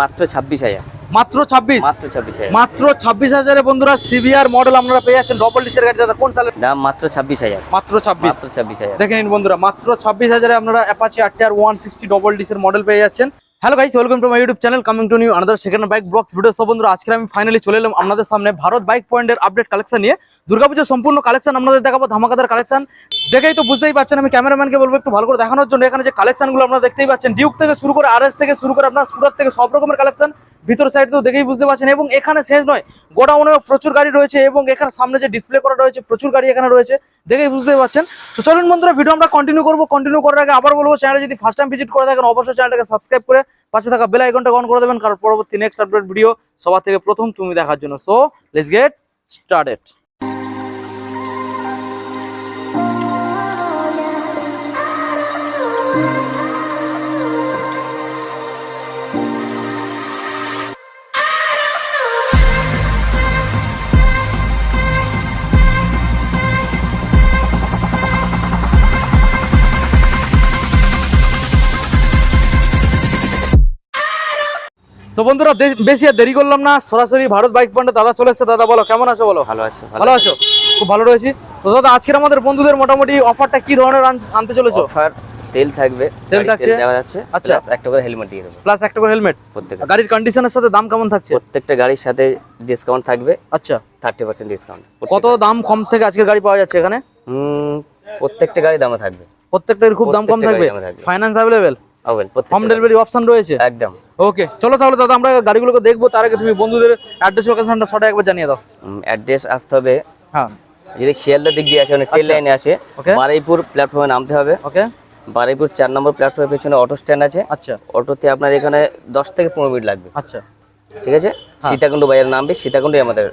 মাত্র ছাব্বিশ হাজার। মাত্র ছাব্বিশ? মাত্র ছাব্বিশ হাজার। মাত্র ছাব্বিশ হাজারে বন্ধুরা সিভিআর মডেল আপনারা পেয়ে যাচ্ছেন ডবল ডিসের গাড়ি। দাদা কোন সালের দাম মাত্র ছাব্বিশ হাজার। মাত্র ছাব্বিশ। ছাব্বিশ হাজার। দেখে নিন বন্ধুরা মাত্র ছাব্বিশ হাজারে আপনারা Apache R one sixty double ডিসের model পেয়ে যাচ্ছেন। Hello guys welcome to my YouTube channel coming to new another second bike vlogs video সব বন্ধুরা আজকে আমি ফাইনালি চলে এলাম আপনাদের সামনে ভারত বাইক পয়েন্টের আপডেট কালেকশন নিয়ে। দুর্গাপুজোর সম্পূর্ণ কালেকশন আপনাদের দেখাবো, ধামাকাদার কালেকশন দেখেই তো বুঝতেই পারছেন, আমি ক্যামেরাম্যানকে বলব একটু ভালো করে দেখানোর জন্য। এখানে যে কালেকশনগুলো আপনারা দেখতেই পাচ্ছেন ডিউক থেকে শুরু করে আরএস থেকে শুরু করে আপনার সুরত থেকে সব রকমের কালেকশন ভিতর সাইড তো দেখেই বুঝতে পারছেন। এবং এখানে শেষ নয়, গোডাউনেও প্রচুর গাড়ি রয়েছে এবং এখানে সামনে যে ডিসপ্লে করা রয়েছে, প্রচুর গাড়ি এখানে রয়েছে। দেখেই বুঝতে পারছেন। তো চলুন বন্ধুরা ভিডিও আমরা কন্টিনিউ করব। কন্টিনিউ করার আগে আবার বলব চ্যানেলে যদি ফার্স্ট টাইম ভিজিট করে থাকেন, অবশ্যই চ্যানেলটাকে সাবস্ক্রাইব করে পাশে থাকা বেল আইকনটা অন করে দেবেন, কারণ পরবর্তী নেক্সট আপডেট ভিডিও সবার থেকে প্রথম তুমি দেখার জন্য। So let's get started so বন্ধুরা বেশি আর দেরি করলাম না। সরাসরি ভারত বাইক পয়েন্টে দাদা চলে এসেছে। দাদা বলো কেমন আছো বলো? ভালো আছে ভালো আছো। খুব ভালো রয়েছি। তো দাদা আজকের আমাদের বন্ধুদের মোটামুটি অফারটা কি ধরনের আনতে চলেছো? অফার তেল থাকবে। তেল থাকছে? দেওয়া যাচ্ছে। আচ্ছা। একটা করে হেলমেট দিয়ে দেবো। প্লাস একটা করে হেলমেট প্রত্যেকটা। গাড়ির কন্ডিশনের সাথে দাম কেমন থাকছে? প্রত্যেকটা গাড়ির সাথে ডিসকাউন্ট থাকবে। আচ্ছা। থার্টি পার্সেন্ট ডিসকাউন্ট কত দাম কম থেকে আজকের গাড়ি পাওয়া যাচ্ছে এখানে? প্রত্যেকটা গাড়ি দামে থাকবে। প্রত্যেকটার খুব দাম কম থাকবে। ফাইন্যান্স অ্যাভেলেবেল আওয়েল হোম ডেলিভারি অপশন রয়েছে? একদম। ওকে চলো তাহলে দাদা আমরা গাড়িগুলোকে দেখব তার আগে তুমি বন্ধুদের অ্যাড্রেস লোকেশনটা সটা একবার জানিয়ে দাও। অ্যাড্রেস আসতে হবে। হ্যাঁ। যদি শিয়ালদার দিক দিয়ে আসে মানে ট্রেন লাইনে আসে বারাইপুর বারুইপুর প্ল্যাটফর্মে নামতে হবে। ওকে বারুইপুর চার নম্বর প্ল্যাটফর্মের পেছনে অটো স্ট্যান্ড আছে। আচ্ছা। অটোতে আপনার এখানে দশ থেকে পনেরো মিনিট লাগবে। আচ্ছা। ঠিক আছে? সীতাকুণ্ড বাজারে নামবে। সীতাকুণ্ডই আমাদের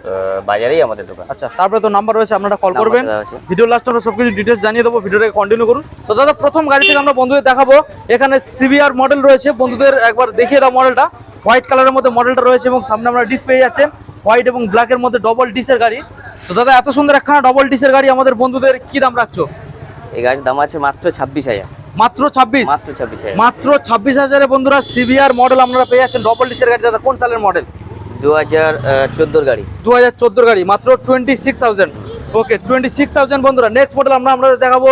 বাজারেই আমাদের দোকান। আচ্ছা তারপরে তো নাম্বার রয়েছে আপনারা কল করবেন। ভিডিও লাস্ট আমরা সবকিছু ডিটেলস জানিয়ে দেবো ভিডিওটাকে কন্টিনিউ করুন। তো দাদা প্রথম গাড়ি থেকে আমরা বন্ধুদের দেখাবো। এখানে সিবিআর মডেল রয়েছে। বন্ধুদের একবার দেখিয়ে দাও মডেলটা হোয়াইট কালারের মধ্যে মডেলটা রয়েছে এবং সামনে আমরা ডিস পেয়ে যাচ্ছেন হোয়াইট এবং ব্ল্যাকের মধ্যে ডবল ডিসের গাড়ি। তো দাদা এত সুন্দর একখানা ডবল ডিসের গাড়ি আমাদের বন্ধুদের কি দাম রাখছো? এই গাড়ির দাম আছে মাত্র ছাব্বিশ হাজার। মাত্র ছাব্বিশ? মাত্র ছাব্বিশ হাজার মাত্র ছাব্বিশ হাজারে বন্ধুরা সিবিআর মডেল আপনারা পেয়ে যাচ্ছেন ডবল ডিসের গাড়ি। দাদা কোন সালের মডেল দু হাজার চোদ্দোর গাড়ি। দু হাজার চোদ্দোর গাড়ি মাত্র twenty six thousand okay twenty six thousand বন্ধুরা নেক্সট মডেল আমরা আপনাদের দেখাবো।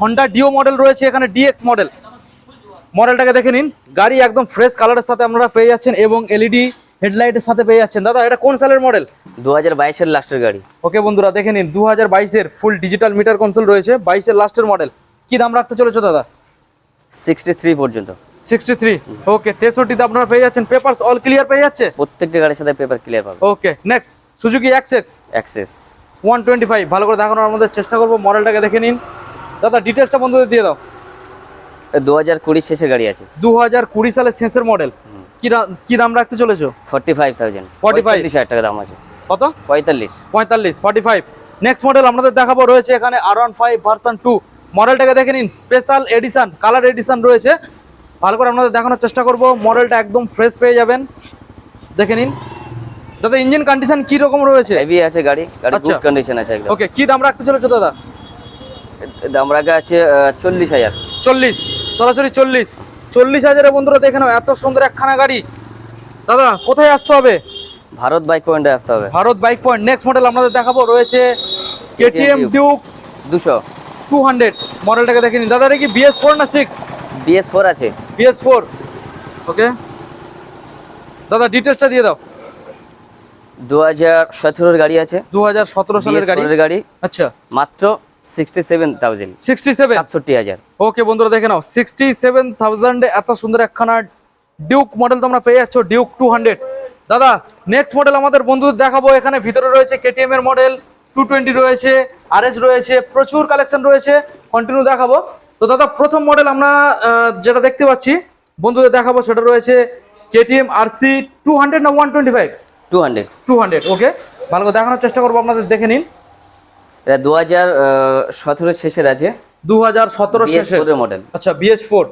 হন্ডা ডিও মডেল রয়েছে এখানে ডিএক্স মডেল মডেলটাকে দেখে নিন। গাড়ি একদম ফ্রেশ কালারের সাথে আপনারা পেয়ে যাচ্ছেন এবং এলইডি হেডলাইটের সাথে পেয়ে যাচ্ছেন। দাদা এটা কোন সালের মডেল দু হাজার বাইশের লাস্টের গাড়ি। ওকে বন্ধুরা দেখে নিন। দু হাজার বাইশের ফুল ডিজিটাল মিটার কনসোল রয়েছে বাইশের লাস্টের মডেল কি দাম রাখতে চলেছো দাদা? সিক্সটি থ্রি পর্যন্ত। সিক্সটি থ্রি ওকে তেষট্টিতে আপনারা পেয়ে যাচ্ছেন। পেপারস অল ক্লিয়ার পেয়ে যাচ্ছে? প্রত্যেকটা গাড়ির সাথে পেপার ক্লিয়ার পাবে okay next Suzuki X Access one twenty five ভালো করে দেখানোর আমাদের চেষ্টা করব মডেলটাকে দেখে নিন। দাদা ডিটেলসটা বন্ধুদের দিয়ে দাও। দু হাজার কুড়ির শেষের গাড়ি আছে। দু হাজার কুড়ি সালের শেষের মডেল কি কি দাম রাখতে চলেছো? ফর্টি ফাইভ থাউজেন্ড 45 হাজার টাকা দাম আছে। কত? পঁয়তাল্লিশ। পঁয়তাল্লিশ ফর্টি ফাইভ নেক্সট মডেল আপনাদের দেখাবো রয়েছে এখানে R one five version two মডেলটাকে দেখে নিন স্পেশাল এডিশন কালার এডিশন রয়েছে। ভালো করে আপনাদের দেখানোর চেষ্টা করব মডেলটা একদম ফ্রেশ পেয়ে যাবেন। দেখে নিন। দাদা ইঞ্জিন কন্ডিশন কি রকম রয়েছে? হেভি আছে গাড়ি গাড়ি আচ্ছা। গুড কন্ডিশন আছে একদম। ওকে কি দাম রাখতে চলেছো দাদা? দাম রাখা আছে চল্লিশ হাজার। চল্লিশ সরাসরি চল্লিশ। চল্লিশ হাজারে বন্ধুরা দেখে নাও এত সুন্দর একখানা গাড়ি। দাদা কোথায় আসতে হবে? ভারত বাইক পয়েন্টে আসতে হবে। Bharat bike point next model আপনাদের দেখাবো রয়েছে কেটিএম। ডিউক দুশো। টু হান্ড্রেড মডেলটাকে দেখে নিন। দাদা এটা কি বিএস ফোর না সিক্স বিএস ফোর আছে। বিএস ফোর ওকে দাদা ডিটেলসটা দিয়ে দাও। দু হাজার সতেরোর গাড়ি আছে। দু হাজার সতেরো সালের গাড়ি? গাড়ি। আচ্ছা। মাত্র sixty seven thousand sixty seven সাতষট্টি হাজার। ওকে বন্ধুরা দেখে নাও। সিক্সটি সেভেন থাউজেন্ডে এত সুন্দর একখানা ডিউক মডেল তোমরা পেয়ে যাচ্ছ ডিউক টু হান্ড্রেড দাদা নেক্সট মডেল আমাদের বন্ধুদের দেখাবো। এখানে ভিতরে রয়েছে কেটিএম এর মডেল টু টোয়েন্টি রয়েছে আর রয়েছে প্রচুর কালেকশন রয়েছে কন্টিনিউ দেখাবো। তো দাদা প্রথম মডেল আমরা যেটা দেখতে পাচ্ছি বন্ধুদের দেখাবো সেটা রয়েছে কেটিএম আরসি টু হান্ড্রেড না one twenty five two hundred two hundred okay ভালো করে দেখানোর চেষ্টা করব আপনাদের দেখে নিন। এটা দু হাজার সতেরো শেষের আছে। দু হাজার সতেরো বিএস শেষে? মডেল আচ্ছা বিএস ফোর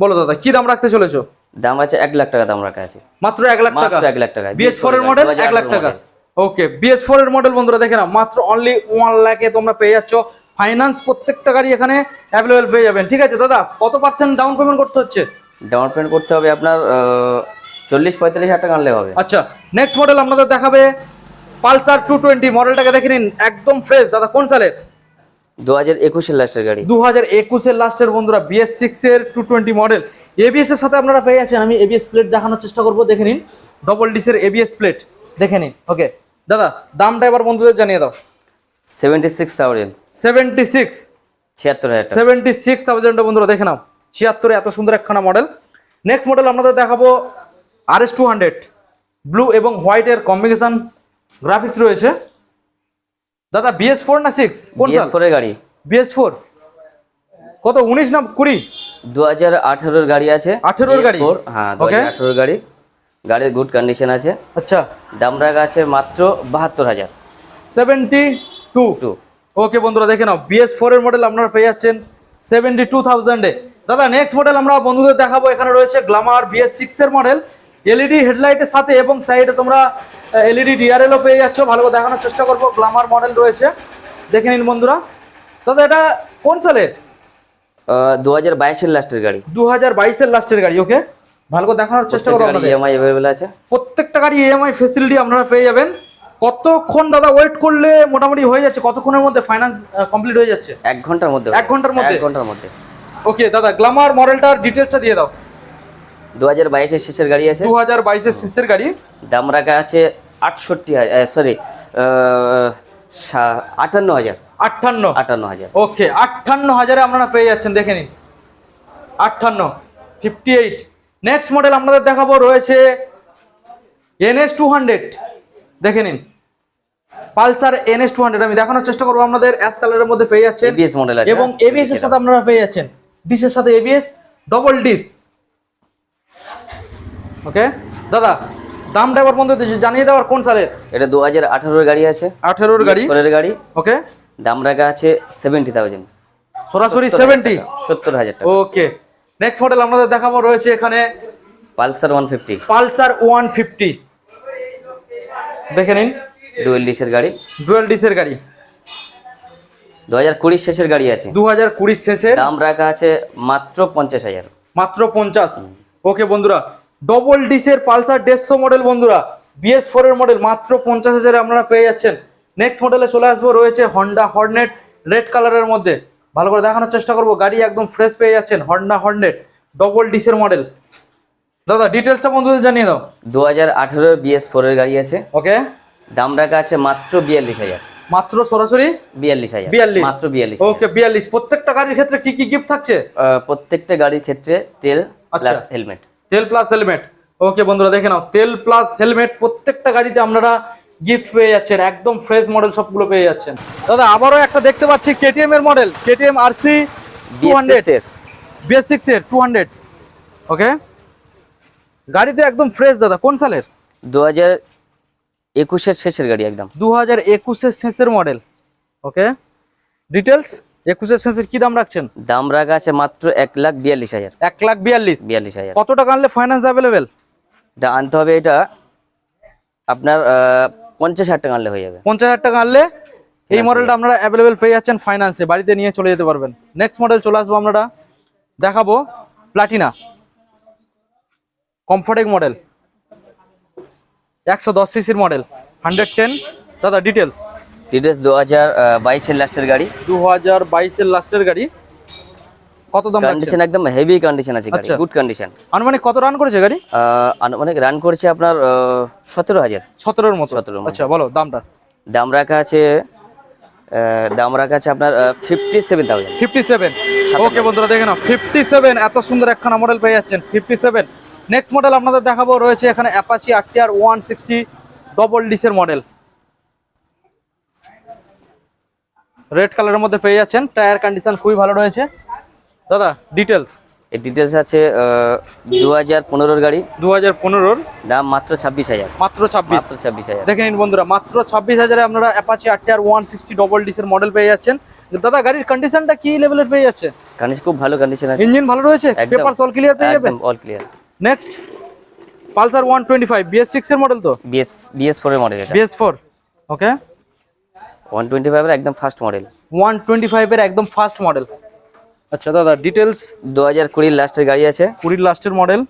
বলো দাদা কি দাম রাখতে চলেছো? দাম আছে এক লাখ টাকা দাম রাখা আছে। মাত্র এক লাখ টাকা? এক লাখ টাকা। বিএস ফোর এর মডেল এক লাখ টাকা? ওকে বিএস ফোর এর মডেল বন্ধুরা দেখে না মাত্র অনলি ওয়ান লাখে তোমরা পেয়ে যাচ্ছ। ফাইন্যান্স প্রত্যেকটা গাড়ি এখানে অ্যাভেলেবেল পেয়ে যাবেন। ঠিক আছে দাদা কত পার্সেন্ট ডাউন পেমেন্ট করতে হচ্ছে? ডাউন পেমেন্ট করতে হবে আপনার চল্লিশ পঁয়তাল্লিশ হাজার টাকা আনলে হবে। আচ্ছা নেক্সট মডেল আপনাদের দেখাবে পালসার টু টোয়েন্টি মডেলটাকে দেখে নিন একদম ফ্রেশ দাদা কোন সালের? দু হাজার একুশের লাস্টের গাড়ি। দু হাজার একুশের লাস্টের বন্ধুরা বিএস সিক্স এর টু টোয়েন্টি মডেল এবিএস এর সাথে আপনারা পেয়ে যাচ্ছেন। আমি এবিএস প্লেট দেখানোর চেষ্টা করব দেখে নিন। ডবল ডিসের এবিএস প্লেট দেখে নিন। ওকে দাদা দামটা এবার বন্ধুদের জানিয়ে দাও। Seventy six thousand seventy six ছিয়াত্তর সেভেন্টি সিক্স থাউজেন্ড বন্ধুরা দেখে নাও। ছিয়াত্তরে এত সুন্দর একখানা মডেল নেক্সট মডেল আপনাদের দেখাবো R S two hundred blue এবং হোয়াইটের কম্বিনেশন গ্রাফিক্স রয়েছে। দাদা বিএস ফোর না সিক্স কোন বিএস ফোরের গাড়ি। বিএস ফোর কত উনিশ না কুড়ি? দু হাজার আঠেরোর গাড়ি আছে। 18 র গাড়ি? BS4 হ্যাঁ দু. হাজার আঠেরোর গাড়ি। গাড়ির গুড কন্ডিশন আছে। আচ্ছা। দাম রাখা আছে মাত্র বাহাত্তর হাজার। Seventy two. টু। ওকে বন্ধুরা দেখে নাও বিএস ফোর এর মডেল আপনারা পেয়ে যাচ্ছেন সেভেন্টি টু থাউজেন্ডে। দাদা নেক্সট মডেল আমরা বন্ধুদের দেখাবো এখানে রয়েছে গ্লামার বিএস সিক্স এর মডেল এলইডি হেডলাইটের সাথে এবং সাইডে তোমরা এলইডি ডিআরএলও পেয়ে যাচ্ছ। ভালো করে দেখানোর চেষ্টা করব গ্লামার মডেল রয়েছে। দেখে নিন বন্ধুরা। দাদা এটা কোন সালের দু হাজার বাইশের লাস্টের গাড়ি। দু হাজার বাইশের লাস্টের গাড়ি ওকে ভালো করে দেখানোর চেষ্টা করব আপনাদের। ইএমআই অ্যাভেলেবেল আছে? প্রত্যেকটা গাড়ি ইএমআই ফেসিলিটি আপনারা পেয়ে যাবেন। কতক্ষণ দাদা ওয়েট করলে মোটামুটি হয়ে যাচ্ছে? কতক্ষণের মধ্যে ফাইন্যান্স কমপ্লিট হয়ে যাচ্ছে? এক ঘণ্টার মধ্যে এক ঘণ্টার মধ্যে? এক ঘণ্টার মধ্যে। ওকে দাদা গ্লামার মডেলটার ডিটেলসটা দিয়ে দাও। দু হাজার বাইশের শেষের গাড়ি আছে। দু হাজার বাইশের শেষের গাড়ি। দাম রাখা আছে আটষট্টি সরি আটান্ন হাজার। আটান্ন। আটান্ন হাজার। ওকে আটান্ন হাজারে আপনারা পেয়ে যাচ্ছেন দেখে নিন। আটান্ন ফিফটি এইট নেক্সট মডেল আপনাদের দেখাবো রয়েছে এনএস টু হান্ড্রেড দেখে নিন। পালসার এনএস টু হান্ড্রেড আমি দেখানোর চেষ্টা করব আপনাদের। অ্যাশ কালারের মধ্যে পেয়ে যাচ্ছেন। এবিএস মডেল আছে এবং এবিএস এর সাথে আপনারা পেয়ে যাচ্ছেন। ডিসের সাথে এবিএস ডবল ডিস ওকে দাদা দামটা এবার বন্ধু জানিয়ে দেওয়ার কোন সালের? এটা দু হাজার আঠারোর গাড়ি আছে। আঠেরোর গাড়ি? পরের গাড়ি। ওকে দাম রাখা আছে সেভেন্টি থাউজেন্ড সরাসরি সেভেন্টি সত্তর হাজার টাকা। ওকে নেক্সট মডেল আপনাদের দেখাবো রয়েছে এখানে Pulsar one fifty. Pulsar one fifty. দেখে নিন। ডুয়েল ডিসের গাড়ি। ডুয়েল ডিসের গাড়ি। দু হাজার কুড়ির শেষের গাড়ি আছে। দু হাজার কুড়ির শেষের। দাম রাখা আছে মাত্র পঞ্চাশ হাজার। মাত্র পঞ্চাশ। ওকে বন্ধুরা। ডবল ডিসের পালসার দেড়শো মডেল বন্ধুরা। বিএস ফোর এর মডেল মাত্র পঞ্চাশ হাজারে আপনারা পেয়ে যাচ্ছেন। নেক্সট মডেলে চলে আসব রয়েছে হন্ডা হর্নেট রেড কালারের মধ্যে। ভালো করে দেখানোর চেষ্টা করব। গাড়ি একদম ফ্রেশ পেয়ে যাচ্ছেন হন্ডা হর্নেট ডবল ডিসের মডেল দাদা ডিটেলসটা বন্ধুদের জানিয়ে দাও। দু হাজার আঠেরোর বিএস ফোরের গাড়ি আছে। ওকে দাম রাখা আছে মাত্র বিয়াল্লিশ হাজার। মাত্র সরাসরি? বিয়াল্লিশ হাজার। বিয়াল্লিশ। মাত্র বিয়াল্লিশ ওকে বিয়াল্লিশ। প্রত্যেকটা গাড়ির ক্ষেত্রে কি কি গিফট থাকছে? প্রত্যেকটা গাড়ির ক্ষেত্রে তেল আচ্ছা। প্লাস হেলমেট তেল প্লাস হেলমেট ওকে বন্ধুরা দেখে নাও। তেল প্লাস হেলমেট প্রত্যেকটা গাড়িতে আপনারা গিফট পেয়ে যাচ্ছেন একদম ফ্রেশ মডেল সবগুলো পেয়ে যাচ্ছেন। দাদা আবারও একটা দেখতে পাচ্ছি কেটিএম এর model KTM RC two hundred এর। বিএস সিক্স এর টু হান্ড্রেড ওকে গাড়িতে একদম ফ্রেশ দাদা কোন সালের? দু হাজার একুশের শেষের গাড়ি একদম। দু হাজার একুশের শেষের মডেল ওকে ডিটেলস একুশের শেষের কি দাম রাখছেন? দাম রাখা আছে মাত্র এক লাখ বিয়াল্লিশ হাজার। এক লাখ বিয়াল্লিশ। বিয়াল্লিশ হাজার। কত টাকা আনলে ফাইন্যান্স অ্যাভেলেবেল আনতে হবে এটা আপনার পঞ্চাশ হাজার টাকা আনলে হয়ে যাবে। পঞ্চাশ হাজার টাকা আনলে এই মডেলটা আপনারা অ্যাভেলেবেল পেয়ে যাচ্ছেন ফাইন্যান্সে বাড়িতে নিয়ে চলে যেতে পারবেন। নেক্সট মডেল চলে আসব আমরা দেখাবো প্লাটিনা কমফোর্টেক মডেল একশো দশ সিসির মডেল হান্ড্রেড টেন দাদা ডিটেলস ডিটেলস দু হাজার বাইশের লাস্টের গাড়ি। দু হাজার বাইশের লাস্টের গাড়ি। কত দাম কন্ডিশন একদম হেভি কন্ডিশন আছে গাড়ি আচ্ছা। গুড কন্ডিশন আনুমানিক কত রান করেছে গাড়ি? অনেক রান করেছে আপনার সতেরো হাজার। সতেরোর মতো? 17 মতো। আচ্ছা বলো দামটা। দাম রাখা আছে দাম রাখা আছে আপনার fifty seven thousand fifty seven okay বন্ধুরা দেখে নাও ফিফটি সেভেন এত সুন্দর একখানা মডেল পেয়ে যাচ্ছেন ফিফটি সেভেন নেক্সট মডেল আপনাদের দেখাবো রয়েছে এখানে Apache RTR one sixty double ডিসের model red কালারের মধ্যে পেয়ে যাচ্ছেন টায়ার কন্ডিশন খুবই ভালো রয়েছে। দাদা ডিটেলস এর ডিটেলস আছে দু হাজার পনেরোর গাড়ি। দু হাজার পনেরোর? দাম মাত্র ছাব্বিশ হাজার। মাত্র ছাব্বিশ? মাত্র ছাব্বিশ হাজার। দেখে নিন বন্ধুরা মাত্র ছাব্বিশ হাজারে আপনারা Apache RTR one sixty double ডিসের model পেয়ে যাচ্ছেন। দাদা গাড়ির কন্ডিশনটা কি লেভেলের পেয়ে যাচ্ছে? কন্ডিশন খুব ভালো কন্ডিশন আছে। ইঞ্জিন ভালো রয়েছে। পেপার অল ক্লিয়ার পেয়ে যাবেন all clear next Pulsar one twenty five BS six এর মডেল তো? বিএস বিএস ফোরের model BS four okay one twenty ফাইভের একদম ফার্স্ট মডেল ওয়ান টোয়েন্টি ফাইভের একদম ফার্স্ট মডেল আচ্ছা দাদা ডিটেলস দু হাজার কুড়ির লাস্টের গাড়ি আছে। কুড়ির লাস্টের মডেল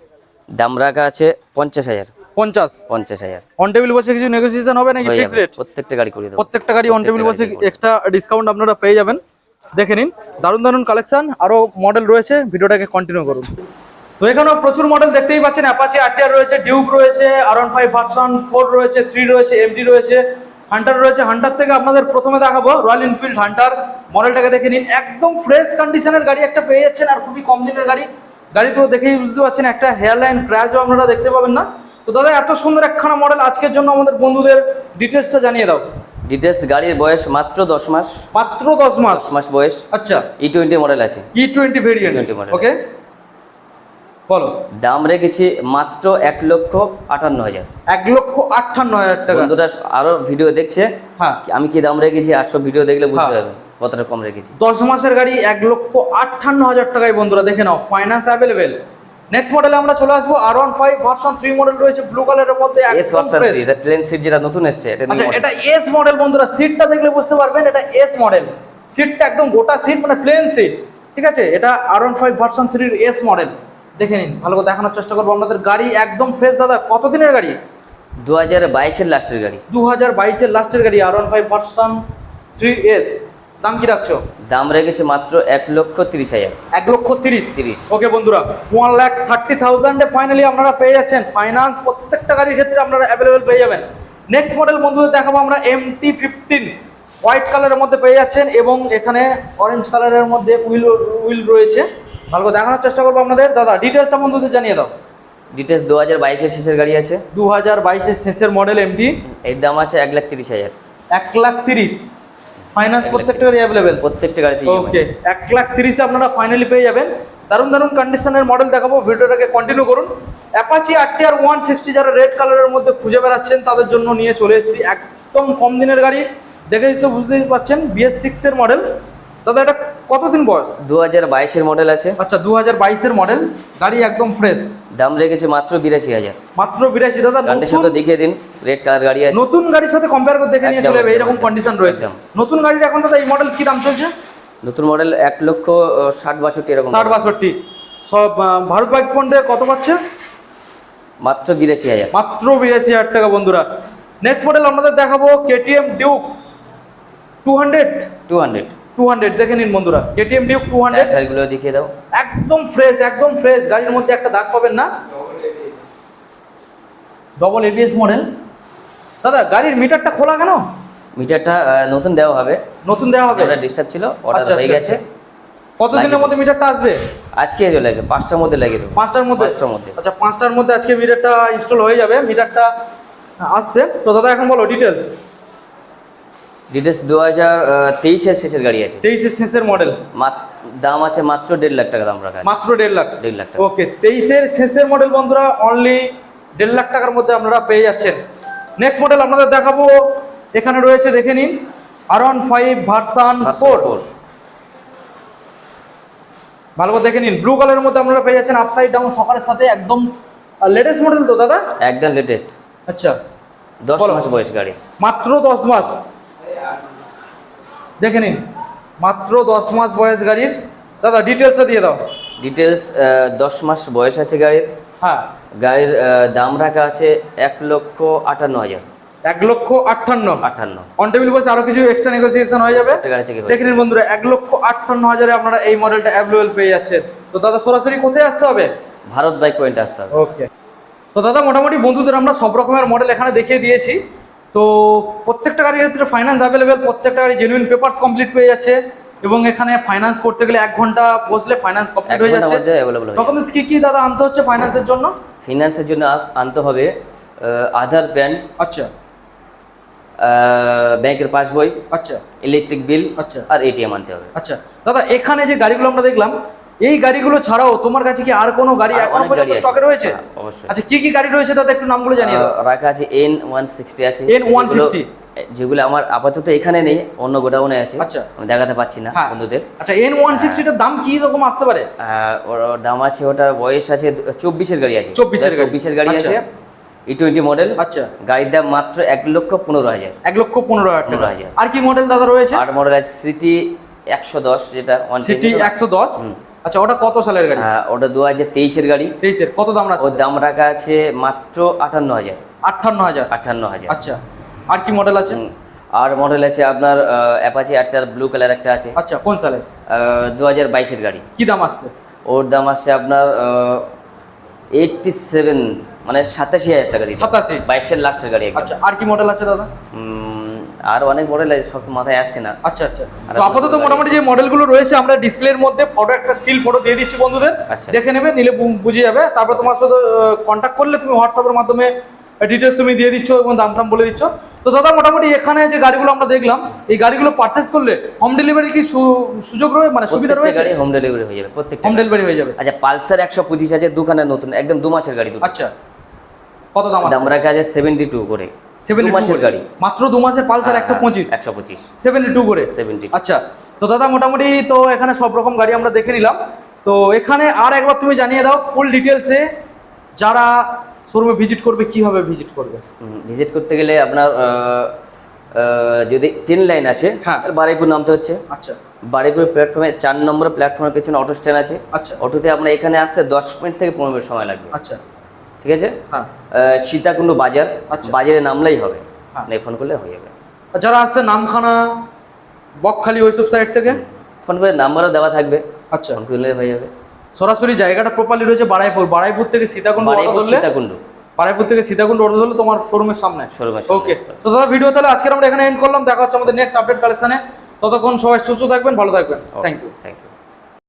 দাম রাখা আছে পঞ্চাশ হাজার। পঞ্চাশ? পঞ্চাশ হাজার। অন টেবিল বসে কিছু নেগোসিয়েশন হবে নাকি রেট প্রত্যেকটা গাড়ি করে প্রত্যেকটা গাড়ি অন টেবিল বসে এক্সট্রা ডিসকাউন্ট আপনারা পেয়ে যাবেন। দেখে নিন দারুণ দারুণ কালেকশন আরও মডেল রয়েছে ভিডিওটাকে কন্টিনিউ করুন। তো এখানেও প্রচুর মডেল দেখতেই পাচ্ছেন অ্যাপাচি রয়েছে ডিউক রয়েছে R one five version four রয়েছে থ্রি রয়েছে এমডি রয়েছে হান্টার রয়েছে। হান্টার থেকে আপনাদের প্রথমে দেখাবো। রয়্যাল এনফিল্ড হান্টার মডেলটাকে দেখে নিন। একদম ফ্রেশ কন্ডিশনের গাড়ি একটা পেয়ে যাচ্ছেন আর খুবই কম দিনের গাড়ি। গাড়ি তো দেখেই বুঝতে পারছেন একটা হেয়ারলাইন ক্র্যাশও আপনারা দেখতে পাবেন না। তো দাদা এত সুন্দর একখানা মডেল আজকের জন্য আমাদের বন্ধুদের ডিটেলসটা জানিয়ে দাও। ডিটেলস গাড়ির বয়স মাত্র দশ মাস। মাত্র দশ মাস? মাস বয়স। আচ্ছা। ই টোয়েন্টি মডেল আছে। ই টোয়েন্টি ভেরিয়েন্ট ওকে বলো। দাম রেখেছি মাত্র এক লক্ষ আটান্ন হাজার। এক লক্ষ আটান্ন হাজার টাকা। বন্ধুরা আরও ভিডিও দেখছে? হ্যাঁ। আমি কি দাম রেখেছি? সব ভিডিও দেখলে বুঝতে হ্যাঁ। পারবেন কতটা কম রেখেছি। দশ মাসের গাড়ি এক লক্ষ আটান্ন হাজার টাকায় বন্ধুরা দেখে নাও ফাইন্যান্স অ্যাভেলেবেল নেক্সট মডেলে আমরা চলে আসব R one five version three model রয়েছে ব্লু কালারের মধ্যে এস ভার্সন থ্রি এটা প্লেন সিট যেটা নতুন এসছে এটা আচ্ছা এটা এস মডেল বন্ধুরা সিটটা দেখলে বুঝতে পারবেন এটা এস মডেল সিটটা একদম গোটা সিট মানে প্লেন সিট ঠিক আছে এটা আর ওয়ান ফাইভ ভার্সন থ্রির এস মডেল দেখে নিন ভালো করে দেখানোর চেষ্টা করব আপনাদের। গাড়ি একদম ফ্রেশ দাদা। কত দিনের গাড়ি? দু হাজার বাইশের লাস্টের গাড়ি। দু হাজার বাইশের লাস্টের গাড়ি R one five version three S দাম কি রাখছো? দাম রেখেছে মাত্র এক লক্ষ তিরিশ হাজার। এক লক্ষ তিরিশ। তিরিশ। ওকে বন্ধুরা ওয়ান লাখ থার্টি থাউজেন্ডে ফাইনালি আপনারা পেয়ে যাচ্ছেন। ফাইন্যান্স প্রত্যেকটা গাড়ির ক্ষেত্রে আপনারা অ্যাভেলেবেল পেয়ে যাবেন। নেক্সট মডেল বন্ধুদের দেখাবো আমরা এম টি ফিফটিন হোয়াইট কালারের মধ্যে পেয়ে যাচ্ছেন এবং এখানে অরেঞ্জ কালারের মধ্যে উইল উইল রয়েছে। ভালো করে দেখানোর চেষ্টা করব আপনাদের। দাদা ডিটেলসটা বন্ধুদের জানিয়ে দাও। ডিটেলস দু হাজার বাইশের শেষের গাড়ি আছে। দু হাজার বাইশের শেষের মডেল এমটি এর দাম আছে এক লাখ তিরিশ হাজার। এক লাখ তিরিশ। ফাইন্যান্স প্রত্যেকটা গাড়ি অ্যাভেলেবেল প্রত্যেকটা গাড়িতে ওকে এক লাখ তিরিশে আপনারা ফাইনালি পেয়ে যাবেন। দারুণ দারুণ কন্ডিশনের মডেল দেখাবো। ভিডিওটাকে কন্টিনিউ করুন। Apache RT R one sixty যারা রেড কালারের মধ্যে খুঁজে বেড়াচ্ছেন তাদের জন্য নিয়ে চলে এসেছি। একদম কম দিনের গাড়ি। দেখে তো বুঝতেই পারছেন বিএস সিক্সের মডেল দাদা এটা কতদিন বয়স? দু হাজার বাইশের মডেল আছে। আচ্ছা দু হাজার বাইশের মডেল গাড়ি একদম ফ্রেশ দাম রেখেছে মাত্র বিরাশি হাজার। মাত্র বিরাশি দাদা তো নতুন- দেখিয়ে দিন রেড কালার গাড়ি আছে। নতুন গাড়ির সাথে কম্পেয়ার করে দেখে নিয়ে চলে যাবে এরকম কন্ডিশন রয়েছে। নতুন গাড়ির এখন দাদা এই মডেল কি দাম চলছে? নতুন মডেল এক লক্ষ ষাট বাষট্টি এরকম। ষাট বাষট্টি। সব ভারত বাইক পয়েন্টে কত পাচ্ছে? মাত্র বিরাশি হাজার। মাত্র বিরাশি হাজার টাকা বন্ধুরা। নেক্সট মডেল আপনাদের দেখাবো KTM Duke two hundred two hundred two hundred দেখে নিন বন্ধুরা কেটিএম ডিউক টু হান্ড্রেড টায়ারগুলো দেখিয়ে দাও। একদম ফ্রেশ একদম ফ্রেশ গাড়ির মধ্যে একটা দাগ পাবেন না। ডবল এবিএস মডেল দাদা গাড়ির মিটারটা খোলা কেন? মিটারটা নতুন দেওয়া হবে। নতুন দেওয়া হবে? ওটা ডিস্টার্ব ছিল অর্ডার আচ্ছা, হয়ে আচ্ছা, গেছে। কতদিনের লাগিয়ে মধ্যে মিটারটা আসবে? আজকে চলে আসবে পাঁচটার মধ্যে লাগিয়ে দেবো। পাঁচটার মধ্যে? পাঁচটার মধ্যে। আচ্ছা পাঁচটার মধ্যে আজকে মিটারটা ইনস্টল হয়ে যাবে মিটারটা আসছে। তো দাদা এখন বলো ডিটেলস ডিটেলস দু হাজার তেইশের শেষের গাড়ি আছে। তেইশের শেষের মডেল দাম আছে মাত্র দেড় লাখ টাকা দাম রাখা মাত্র দেড় লাখ দেড় লাখ টাকা। ওকে তেইশের শেষের মডেল বন্ধুরা অনলি দেড় লাখ টাকার মধ্যে আপনারা পেয়ে যাচ্ছেন। নেক্সট মডেল আপনাদের দেখাবো। এখানে রয়েছে দেখে নিন। R one five version four ভালো করে দেখে নিন। ব্লু কালারের মধ্যে আপনারা পেয়ে যাচ্ছেন আপসাইড ডাউন সকালের সাথে একদম লেটেস্ট মডেল তো দাদা? একদম লেটেস্ট আচ্ছা। দশ মাস বয়স গাড়ি। মাত্র দশ মাস। দেখে নিন। মাত্র দশ মাস বয়স গাড়ির। দাদা ডিটেলসটা দিয়ে দাও। ডিটেলস দশ মাস বয়স আছে গাড়ির। হ্যাঁ। গাড়ির দাম রাখা আছে এক লক্ষ আটান্ন হাজার। এক লক্ষ আটান্ন। আটান্ন। অন টেবিল বসে আরও কিছু এক্সট্রা নেগোসিয়েশন হয়ে যাবে। গাড়ি থেকে দেখে নিন বন্ধুরা এক লক্ষ আটান্ন হাজারে আপনারা এই মডেলটা অ্যাভেলেবেল পেয়ে যাচ্ছেন। তো দাদা সরাসরি কোথায় আসতে হবে? ভারত বাইক পয়েন্টে আসতে হবে। ওকে তো দাদা মোটামুটি বন্ধুদের আমরা সব রকমের মডেল এখানে দেখিয়ে দিয়েছি। তো প্রত্যেকটা গাড়ির ক্ষেত্রে ফাইন্যান্স অ্যাভেলেবেল প্রত্যেকটা গাড়ি জেনুইন পেপারস কমপ্লিট পেয়ে যাচ্ছে এবং এখানে ফাইন্যান্স করতে গেলে এক ঘণ্টা বসলে ফাইন্যান্স কমপ্লিট হয়ে যাচ্ছে। ডকুমেন্টস কি কি দাদা আনতে হচ্ছে ফাইন্যান্সের জন্য? ফিনান্সের জন্য আনতে হবে আধার প্যান আচ্ছা। ব্যাংকের পাসবই আচ্ছা। ইলেকট্রিক বিল আচ্ছা। আর এটিএম আনতে হবে। আচ্ছা। দাদা এখানে যে গাড়িগুলো আমরা দেখলাম এই গাড়িগুলো ছাড়াও তোমার কাছে কি আর কোনো গাড়ি এখনও পর্যন্ত স্টকে রয়েছে? হ্যাঁ, অবশ্যই। আচ্ছা কি কি গাড়ি রয়েছে দাদা একটু নামগুলো জানিয়ে দাও। রাখা আছে এন ওয়ান সিক্সটি আছে। N160 যেগুলো- আমার আপাতত এখানে নেই অন্য গোডাউনে আছে। আচ্ছা। আমি দেখাতে পাচ্ছি না হ্যাঁ। বন্ধুদের। আচ্ছা এন ওয়ান সিক্সটিটার দাম কি রকম আসতে পারে? ওর দাম আছে ওটার বয়স আছে চব্বিশের গাড়ি আছে। 24 এর গাড়ি। চব্বিশের গাড়ি আচ্ছা। আছে ই টোয়েন্টি মডেল আচ্ছা। গাড়ির দাম মাত্র এক লক্ষ পনেরো হাজার। এক লক্ষ পনেরো হাজার টাকা। 15,000 আর কি মডেল দাদা রয়েছে? আট মডেল আছে সিটি একশো দশ যেটা সিটি একশো দশ? আচ্ছা ওটা কত সালের গাড়ি? হ্যাঁ, ওটা দু হাজার তেইশের গাড়ি। তেইশের। কত দাম রাখা ওর দাম রাখা আছে মাত্র আটান্ন হাজার। আটান্ন হাজার। আটান্ন হাজার। আচ্ছা। আর কি মডেল আছে? আর মডেল আছে আপনার অ্যাপাচি একটার ব্লু কালার একটা আছে। আচ্ছা কোন সালে দু হাজার বাইশের গাড়ি। কি দাম আসছে? ওর দাম আসছে আপনার এইটটি সেভেন মানে সাতাশি হাজার টাকা দিচ্ছে। সাতাশি? বাইশের লাস্টের গাড়ি আচ্ছা আর কি মডেল আছে দাদা? আর অনেক মডেল আছে সব মাথায় আসছে না। আচ্ছা আচ্ছা। তো আপাতত মোটামুটি যে মডেলগুলো রয়েছে আমরা ডিসপ্লের মধ্যে ফটো একটা স্টিল ফটো দিয়ে দিচ্ছি বন্ধুদের। আচ্ছা। দেখে নেবে নিলে বুঝে যাবে। তারপর তোমার সাথে কন্ট্যাক্ট করলে তুমি হোয়াটসঅ্যাপের মাধ্যমে ডিটেলস তুমি দিয়ে দিচ্ছ এবং দাম টাম বলে দিচ্ছ। তো দাদা মোটামুটি এখানে যে গাড়িগুলো আমরা দেখলাম এই গাড়িগুলো পারচেস করলে হোম ডেলিভারি কি সুযোগ রয়েছে মানে সুবিধা রয়েছে? গাড়ি হোম ডেলিভারি হয়ে যাবে প্রত্যেক হোম ডেলিভারি হয়ে যাবে। আচ্ছা পালসার একশো পঁচিশ আছে দুখানে নতুন একদম দু মাসের গাড়ি দুটো। আচ্ছা। কত দাম দাম আছে? রাখা আছে সেভেন্টি টু করে। সেভেন দু মাসের গাড়ি। হ্যাঁ, মাত্র দু মাসের পালসার একশো পঁচিশ। একশো পঁচিশ। সেভেন্টি টু করে। সেভেন্টি আচ্ছা তো দাদা মোটামুটি তো এখানে সব রকম গাড়ি আমরা দেখে নিলাম। তো এখানে আর একবার তুমি জানিয়ে দাও ফুল ডিটেলসে যারা শোরুমে ভিজিট করবে কীভাবে ভিজিট করবে? ভিজিট করতে গেলে আপনার যদি ট্রেন লাইন আছে হ্যাঁ। বারুইপুর নামতে হচ্ছে। আচ্ছা। বারুইপুর প্ল্যাটফর্মে চার নম্বর প্ল্যাটফর্মের পেছনে অটো স্ট্যান্ড আছে। আচ্ছা। অটোতে আপনার এখানে আসতে দশ মিনিট থেকে পনেরো মিনিট সময় লাগবে। আচ্ছা। ঠিক আছে? হ্যাঁ। সীতাকুণ্ড বাজার। আচ্ছা। বাজারে নামলেই হবে। হ্যাঁ। ফোন করলে হয়ে যাবে। যারা আসছে নামখানা বকখালি ওইসব সাইড থেকে? ফোন করে নাম্বারও দেওয়া থাকবে। আচ্ছা। ফোন করলে হয়ে যাবে। সরাসরি জায়গাটা প্রপারলি রয়েছে বারাইপুর। বারাইপুর থেকে সীতাকুণ্ড সীতাকুণ্ড। বারাইপুর থেকে সীতাকুণ্ড অর্ডার ধরলে তোমার শোরুমের সামনে। ওকে তো দাদা ভিডিও তাহলে আজকে আমরা এখানে এন্ড করলাম। দেখা হচ্ছে আমাদের নেক্সট আপডেট কালেকশনে ততক্ষণ সবাই সুস্থ থাকবেন ভালো থাকবেন। Thank you thank you